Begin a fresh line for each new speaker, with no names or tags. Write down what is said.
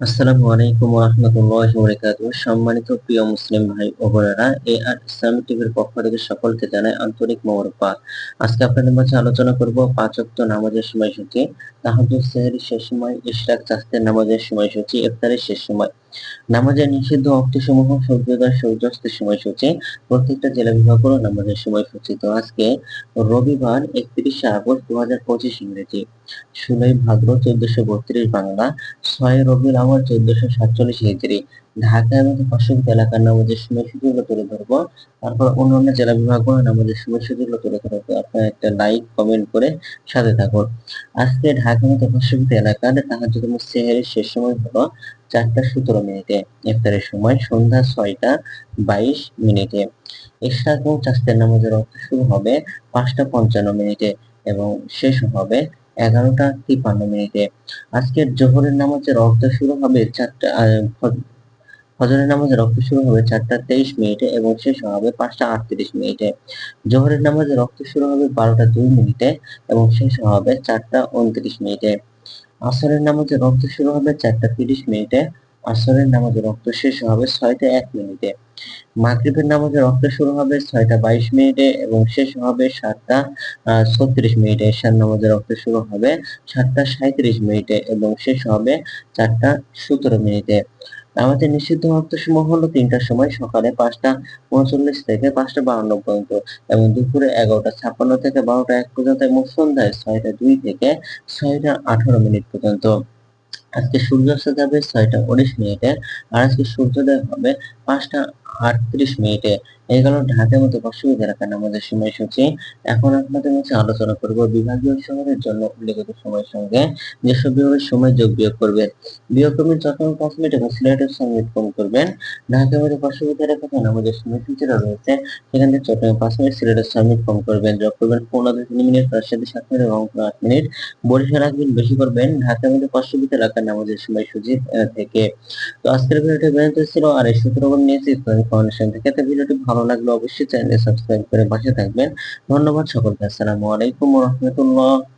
আসসালামু আলাইকুম রহমতুল্লাহ বরকাত সম্মানিত প্রিয় মুসলিম ভাই ও বোনেরা, এ আর ইসলামিক টিভির পক্ষ থেকে সকলকে জানাই আন্তরিক মোবারকবাদ। আজকে আপনাদের মাঝে আলোচনা করব পাঁচ ওয়াক্ত নামাজের সময়সূচি তাহাজ্জুদ সেহরির শেষ সময়, ইশরাক চাস্তের নামাজের সময়সূচি ইফতারের শেষ সময়। নামাজের নিষিদ্ধ অক্তসমূহ সূর্যোদয় সূর্যাস্তের সময়সূচি। প্রত্যেকটা জেলা বিভাগগুলো নামাজের সময়সূচি তো আজকে রবিবার একত্রিশে আগস্ট দু হাজার পঁচিশ ইংরেজি। ষোলোই ভাদ্র চোদ্দশো বত্রিশ বাংলা। ছয় রবিউল আওয়াল চোদ্দশো সাতচল্লিশ হিজরি। ঢাকা এবং পার্শ্ববর্তী এলাকার নামাজের সময়সূচিগুলো তুলে ধরবো। তারপর অন্যান্য জেলা বিভাগ বিভাগগুলো নামাজের সময়সূচিগুলো তুলে ধরবো। আপনারা একটা লাইক, কমেন্ট করে সাথে থাকুন। আজকে ঢাকা মতো পার্শ্ববর্তী এলাকার তাহাজুদ সেহের শেষ সময় হলো চারটা সতেরো মিনিটে। ইফতারের সময় সন্ধ্যা ছয়টা বাইশ মিনিটে। ইশরাক এবং চাস্তের নামাজের অর্থ শুরু হবে পাঁচটা পঞ্চান্ন মিনিটে এবং শেষ হবে এগারোটা তিপ্পান্ন মিনিটে। আজকের জোহরের নামাজের রক্ত শুরু হবে চারটা ফজরের নামাজের রক্ত শুরু হবে চারটা তেইশ মিনিটে এবং শেষ হবে পাঁচটা আটত্রিশ মিনিটে। জোহরের নামাজের রক্ত শুরু হবে বারোটা দুই মিনিটে এবং শেষ হবে চারটা উনত্রিশ মিনিটে। আসরের নামাজের রক্ত শুরু হবে চারটা তিরিশ মিনিটে, আসরের নামাজের রক্ত শেষ হবে ছয়টা এক মিনিটে। মাগরিবের নামাজের রক্ত শুরু হবে ছয়টা বাইশ মিনিটে এবং শেষ হবে সাতটা ছত্রিশ মিনিটে। এশার নামাজের রক্ত শুরু হবে সাতটা সাঁত্রিশ মিনিটে এবং শেষ হবে চারটা সতেরো মিনিটে। আমাদের নিষিদ্ধ সময় হলো তিনটার সময় সকালে পাঁচটা উনচল্লিশ থেকে পাঁচটা বাউন্ন পর্যন্ত এবং দুপুরে এগারোটা ছাপ্পান্ন থেকে বারোটা এক পর্যন্ত এবং সন্ধ্যায় ছয়টা দুই থেকে ছয়টা আঠারো মিনিট পর্যন্ত। আজকে সূর্যাস্ত যাবে ছয়টা উনিশ মিনিটে আর আজকে সূর্যোদয় হবে পাঁচটা আটত্রিশ মিনিটে। এই গেল ঢাকার মতো পার্শ্ববর্তী এলাকার নামাজের সময়সূচি এখন আপনাদের মধ্যে আলোচনা করব বিভাগীয় শহরের জন্য উল্লেখিত সময়ের সঙ্গে, যেসব বিভাগের সময় যোগ বিয়োগ করবেন বিয়োগ করবেন চট্টগ্রাম পাঁচ মিনিট এবং সিলেটের সঙ্গে কম করবেন, ঢাকার মধ্যে পার্শ্ববর্তী এলাকার নামাজের সময়সূচিটা রয়েছে। সেখান থেকে চট্টগ্রাম পাঁচ মিনিট, সিলেটের সাবমিট কম করবেন, যোগ করবেন পনেরো তিন মিনিট রাজশাহী সাত মিনিট এবং আট মিনিট। বরিশাল রাখবেন বেশি করবেন, ঢাকার মধ্যে পার্শ্ববর্তী এলাকার নামাজের সময়সূচি থেকে। তো আজকের ভিডিওটি বেরোতে ছিল, আর এই সূত্র নিয়েছি ফাউন্ডেশন থেকে। তো ভিডিওটি ভালো লাগলে অবশ্যই চ্যানেলটি সাবস্ক্রাইব করে পাশে থাকবেন। ধন্যবাদ সকলকে। আসসালামু আলাইকুম রহমতুল্লাহ।